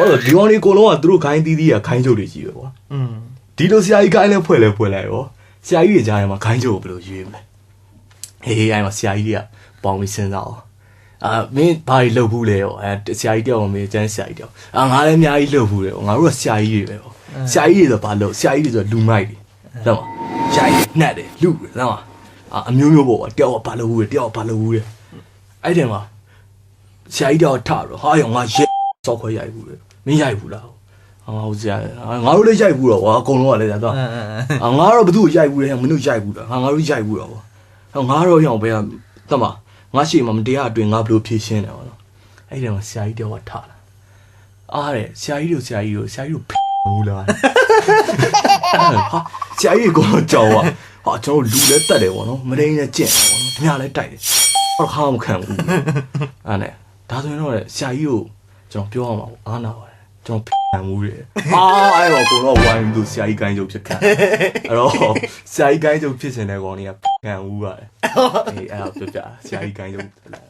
ဟောတော့ဒီကောင်လေးအကုန်လုံးကသူတို့ခိုင်းသီးသီးကခိုင်းချုပ်တွေကြီးပဲကွာอืมဒီလိုဆရာကြီးခိုင်းလဲဖွဲ့လဲဖွဲ့လိုက်ရောဆရာကြီးတွေကြားထဲမှာခိုင်းချုပ်ကိုဘယ်လိုရွေးမလဲဟေးဟေးအဲ့မှာဆရာကြီးတွေကပေါင်းပြီးစဉ်းစားအောင်အာမင်းဘာကြီးလှုပ်ဘူးလဲရောအဲဆရာကြီးတယောက်ကမင်းကျန်းဆရာကြီးတယောက်အာငါလည်းအများကြီးလှုပ်ဘူးလေငါတို့ကဆရာကြီးတွေပဲပေါ့ဆရာကြီးတွေဆိုဘာလှုပ်ဆရာကြီးတွေဆိုလူမိုက်တွေသိမှာဆရာကြီးနှက်တယ်လူတယ်သိမှာအာအမျိုးမျိုးပေါ့ကွာတယောက်ကဘာလှုပ်ဘူးလဲတယောက်ကဘာလှုပ်ဘူးလဲအဲ့ဒီမှာဆရာကြီးတယောက်ထတော့ဟာရောငါရဲစောက်ခွဲရိုက်ဘူးလေ မင်းရိုက်ဘူးလားဟာဟိုဆရာငါတို့လည်းရိုက်ဘူးတော့ကွာအကုန်လုံးကလည်းသွားအင်းအင်းအင်း။အာငါကတော့ဘသူ့ကိုရိုက်ဘူးလဲမင်းတို့ရိုက်ဘူးလား။ငါငါတို့ရိုက်ဘူးတော့ဗော။ဟောငါတော့ရောင်ဘယ်ကတမငါရှိမှမတရားအတွင်ငါဘလို့ဖြည့်ရှင်းတယ်ဗောနော်။အဲ့ဒီမှာဆရာကြီးတယောက်ကထားလာ။အားတဲ့ဆရာကြီးတို့ဆရာကြီးတို့ဆရာကြီးတို့ဘူးလား။ဟာဆရာကြီးကတော့ကြောက်อ่ะ။ဟာကျွန်တော်လူလည်းတက်တယ်ဗောနော်။မဒိန်းလည်းကျင့်တယ်ဗောနော်။ဓမြလည်းတိုက်တယ်။ဟောခါမခံဘူး။အဲ့နဲ့ဒါဆိုရင်တော့ဆရာကြီးကိုကျွန်တော်ပြောရမှာပေါ့အားနာပါတယ်။ ကျွန်တော်ခံမှုတယ်။အာအဲ့တော့ကိုတော့ဝိုင်းပြီးဆရာကြီးကိုင်းချုပ်ဖြစ်ခံ။အဲ့တော့ဆရာကြီးကိုင်းချုပ်ဖြစ်စင်တဲ့ကောင်တွေကခံမှုပါတယ်။အေးအဲ့ဒါပြောပြဆရာကြီးကိုင်းချုပ်ဖြစ်လာ။ Bella,